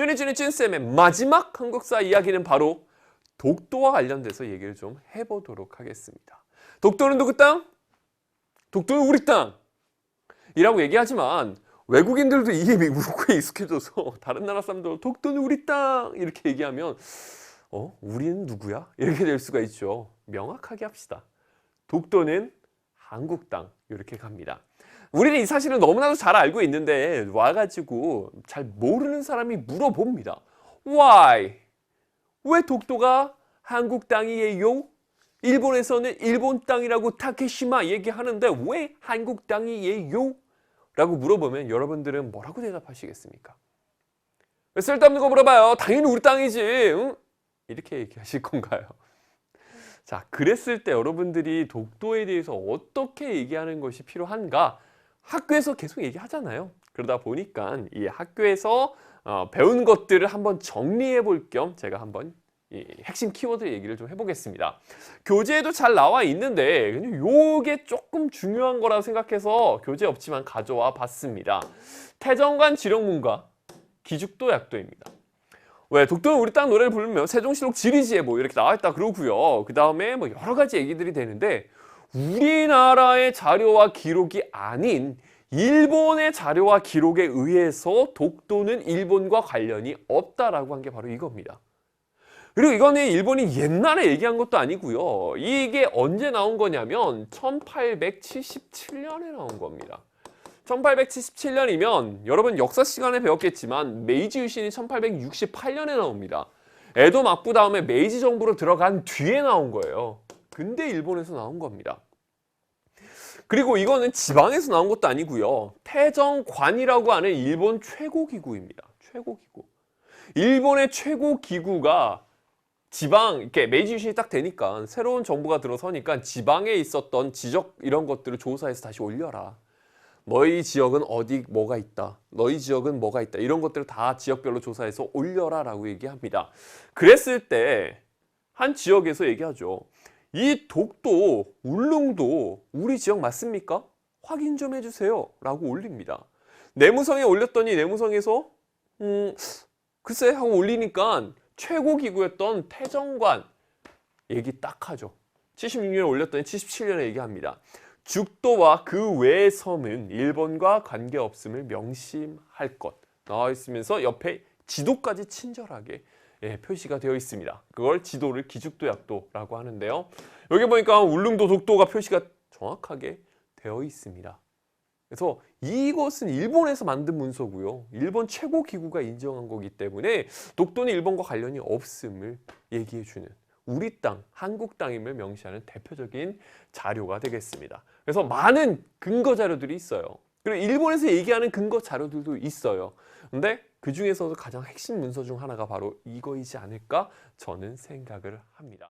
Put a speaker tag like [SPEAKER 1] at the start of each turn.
[SPEAKER 1] 쭈니쭈니 찐쌤의 마지막 한국사 이야기는 바로 독도와 관련돼서 얘기를 좀 해보도록 하겠습니다. 독도는 누구 땅? 독도는 우리 땅! 이라고 얘기하지만 외국인들도 이게 문구에 익숙해져서 다른 나라 사람들 독도는 우리 땅! 이렇게 얘기하면 어? 우리는 누구야? 이렇게 될 수가 있죠. 명확하게 합시다. 독도는 한국 땅 이렇게 갑니다. 우리는 이 사실을 너무나도 잘 알고 있는데 와가지고 잘 모르는 사람이 물어봅니다. Why? 왜 독도가 한국 땅이에요? 일본에서는 일본 땅이라고 타케시마 얘기하는데 왜 한국 땅이에요? 라고 물어보면 여러분들은 뭐라고 대답하시겠습니까? 왜 쓸데없는 거 물어봐요. 당연히 우리 땅이지. 응? 이렇게 얘기하실 건가요? 자, 그랬을 때 여러분들이 독도에 대해서 어떻게 얘기하는 것이 필요한가? 학교에서 계속 얘기하잖아요. 그러다 보니까 이 학교에서 어, 배운 것들을 한번 정리해 볼 겸 제가 한번 이 핵심 키워드 얘기를 좀 해보겠습니다. 교재에도 잘 나와 있는데 요게 조금 중요한 거라고 생각해서 교재 없지만 가져와 봤습니다. 태정관 지령문과 기죽도 약도입니다. 왜 독도는 우리 땅 노래를 부르면 세종시록 지리지에 뭐 이렇게 나와 있다 그러고요. 그 다음에 뭐 여러 가지 얘기들이 되는데 우리나라의 자료와 기록이 아닌 일본의 자료와 기록에 의해서 독도는 일본과 관련이 없다라고 한 게 바로 이겁니다. 그리고 이거는 일본이 옛날에 얘기한 것도 아니고요. 이게 언제 나온 거냐면 1877년에 나온 겁니다. 1877년이면 여러분 역사 시간에 배웠겠지만 메이지 유신이 1868년에 나옵니다. 에도 막부 다음에 메이지 정부로 들어간 뒤에 나온 거예요. 근데 일본에서 나온 겁니다. 그리고 이거는 지방에서 나온 것도 아니고요. 태정관이라고 하는 일본 최고 기구입니다. 최고 기구. 일본의 최고 기구가 지방 이렇게 메이지 유신이 딱 되니까 새로운 정부가 들어서니까 지방에 있었던 지적 이런 것들을 조사해서 다시 올려라. 너희 지역은 어디 뭐가 있다. 너희 지역은 뭐가 있다. 이런 것들을 다 지역별로 조사해서 올려라라고 얘기합니다. 그랬을 때 한 지역에서 얘기하죠. 이 독도, 울릉도 우리 지역 맞습니까? 확인 좀 해주세요. 라고 올립니다. 내무성에 올렸더니 내무성에서 음, 글쎄 하고 올리니까 최고 기구였던 태정관 얘기 딱 하죠. 76년에 올렸더니 77년에 얘기합니다. 죽도와 그 외의 섬은 일본과 관계없음을 명심할 것 나와 있으면서 옆에 지도까지 친절하게 예, 표시가 되어 있습니다. 그걸 지도를 기죽도 약도라고 하는데요. 여기 보니까 울릉도 독도가 표시가 정확하게 되어 있습니다. 그래서 이것은 일본에서 만든 문서고요. 일본 최고 기구가 인정한 거기 때문에 독도는 일본과 관련이 없음을 얘기해 주는 우리 땅, 한국 땅임을 명시하는 대표적인 자료가 되겠습니다. 그래서 많은 근거 자료들이 있어요. 그리고 일본에서 얘기하는 근거 자료들도 있어요. 근데 그 중에서도 가장 핵심 문서 중 하나가 바로 이거이지 않을까 저는 생각을 합니다.